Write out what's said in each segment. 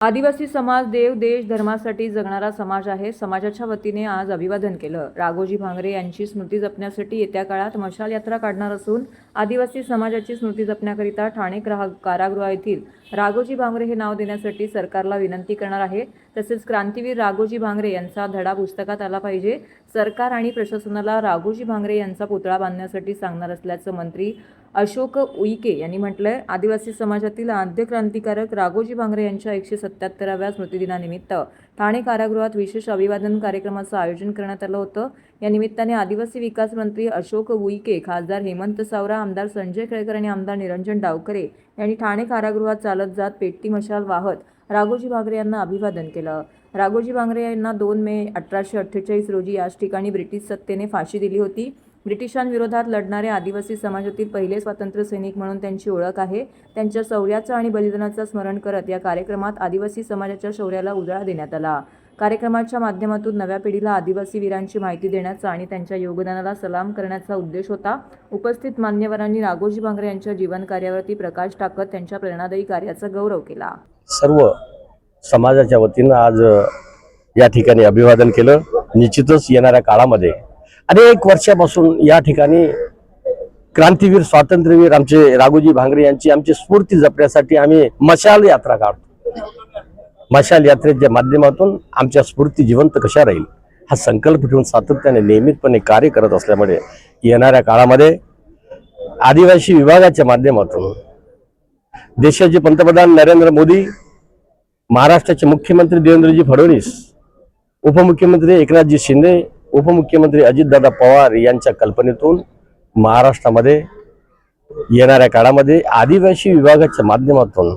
आदिवासी समाज देव देश धर्मासाठी जगणारा समाज आहे. समाजाच्या वतीने आज अभिवादन केलं. राघोजी भांगरे यांची स्मृती जपण्यासाठी येत्या काळात मशाल यात्रा काढणार असून आदिवासी समाजाची स्मृती जपण्याकरिता ठाणे ग्राहक कारागृह येथील राघोजी भांगरे हे नाव देण्यासाठी सरकारला विनंती करणार आहे. तसेच क्रांतीवीर राघोजी भांगरे यांचा धडा पुस्तकात आला पाहिजे. सरकार आणि प्रशासनाला राघोजी भांगरे यांचा पुतळा बांधण्यासाठी सांगणार असल्याचं मंत्री अशोक उईके यांनी म्हटलंय. आदिवासी समाजातील आद्य क्रांतिकारक राघोजी भांगरे यांच्या एकशे सत्याहत्तराव्या स्मृतिदिनानिमित्त ठाणे कारागृहात विशेष अभिवादन कार्यक्रमाचं आयोजन करण्यात आलं होतं. या निमित्ताने आदिवासी विकास मंत्री अशोक उईके खासदार हेमंत सावरा आमदार संजय केळकर आणि आमदार निरंजन डावकरे यांनी ठाणे कारागृहात चालत जात पेटती मशाल वाहत राघोजी भांगरे यांना अभिवादन केलं. राघोजी भांगरे यांना दोन मे अठराशे अठ्ठेचाळीस रोजी याच ठिकाणी ब्रिटिश सत्तेने फाशी दिली होती. ब्रिटिशांविरोधात लढणारे आदिवासी समाजातील पहिले स्वातंत्र्य सैनिक म्हणून त्यांची ओळख आहे. त्यांच्या शौर्याचं आणि बलिदानाचं स्मरण करत या कार्यक्रमात आदिवासी समाजाच्या शौर्याला उजाळा देण्यात आला. कार्यक्रमाच्या माध्यमातून नव्या पिढीला आदिवासी वीरांची माहिती देण्याचा आणि त्यांच्या योगदानाला सलाम करण्याचा उद्देश होता. उपस्थित मान्यवरांनी राघोजी भांगरे यांच्या जीवन कार्यावरती प्रकाश टाकत त्यांच्या प्रेरणादायी कार्याचा गौरव केला. सर्व समाजाच्या वतीनं आज या ठिकाणी अभिवादन केलं. निश्चितच येणाऱ्या काळामध्ये अनेक वर्षापासून या ठिकाणी क्रांतीवीर स्वातंत्र्यवीर आमचे राघोजी भांगरे यांची आमची स्फूर्ती जपण्यासाठी आम्ही मशाल यात्रा काढतो. मशाल यात्रेच्या माध्यमातून आमच्या स्फूर्ती जिवंत कशा राहील? हा संकल्प ठेवून सातत्याने नियमितपणे कार्य करत असल्यामुळे येणाऱ्या काळामध्ये आदिवासी विभागाच्या माध्यमातून देशाचे पंतप्रधान नरेंद्र मोदी महाराष्ट्राचे मुख्यमंत्री देवेंद्रजी फडणवीस उपमुख्यमंत्री एकनाथजी शिंदे उपमुख्यमंत्री अजितदादा पवार यांच्या कल्पनेतून महाराष्ट्रामध्ये येणाऱ्या काळामध्ये आदिवासी विभागाच्या माध्यमातून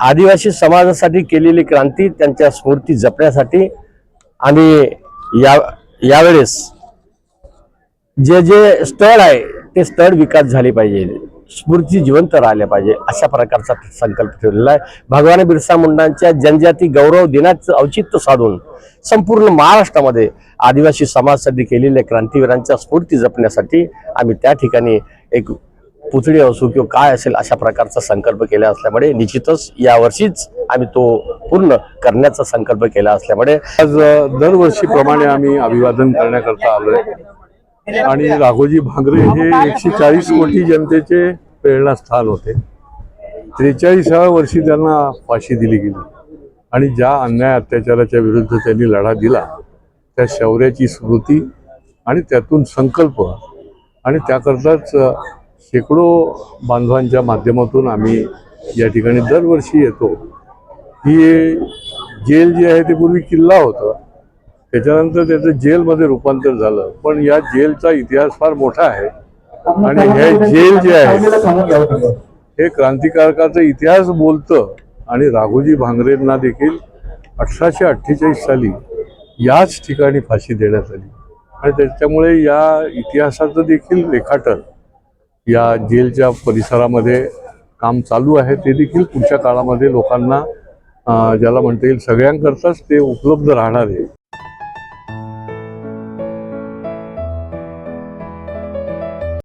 आदिवासी समाजासाठी केलेली क्रांती त्यांच्या स्फूर्ती जपण्यासाठी आणि या यावेळेस जे जे स्थळ आहे ते स्थळ विकास झाले पाहिजे. स्फूर्ती जिवंत राहिल्या पाहिजे अशा प्रकारचा संकल्प ठेवलेला आहे. भगवान बिरसा मुंडांच्या जनजाती गौरव दिनाचं औचित्य साधून संपूर्ण महाराष्ट्रामध्ये आदिवासी समाजासाठी केलेल्या क्रांतीवीरांच्या स्फूर्ती जपण्यासाठी आम्ही त्या ठिकाणी एक पुतळी असो किंवा काय असेल अशा प्रकारचा संकल्प केला असल्यामुळे निश्चितच यावर्षीच आम्ही तो पूर्ण करण्याचा संकल्प केला असल्यामुळे आज दरवर्षीप्रमाणे आम्ही अभिवादन करण्याकरता आलोय. आणि राघोजी भांगरे हे एकशे चाळीस कोटी जनतेचे प्रेरणास्थान होते. त्रेचाळीसाव्या वर्षी त्यांना फाशी दिली गेली. आणि ज्या अन्याय अत्याचाराच्या विरुद्ध त्यांनी लढा दिला त्या शौर्याची स्मृती आणि त्यातून संकल्प आणि त्याकरताच शेकडो बांधवांच्या माध्यमातून आम्ही या ठिकाणी दरवर्षी येतो. ही जेल जी आहे ते पूर्वी किल्ला होता. त्याच्यानंतर त्याचं जेलमध्ये रूपांतर झालं. पण या जेलचा इतिहास फार मोठा आहे. आणि हे जेल जे आहे हे क्रांतिकारकाचा इतिहास बोलतं. आणि राघोजी भांगरेंना देखील अठराशे अठ्ठेचाळीस साली याच ठिकाणी फाशी देण्यात आली. आणि त्याच्यामुळे या इतिहासाचं देखील रेखाटन या जेलच्या परिसरामध्ये काम चालू आहे. ते देखील पुढच्या काळामध्ये लोकांना ज्याला म्हणता येईल सगळ्यांकरताच ते उपलब्ध राहणार आहे.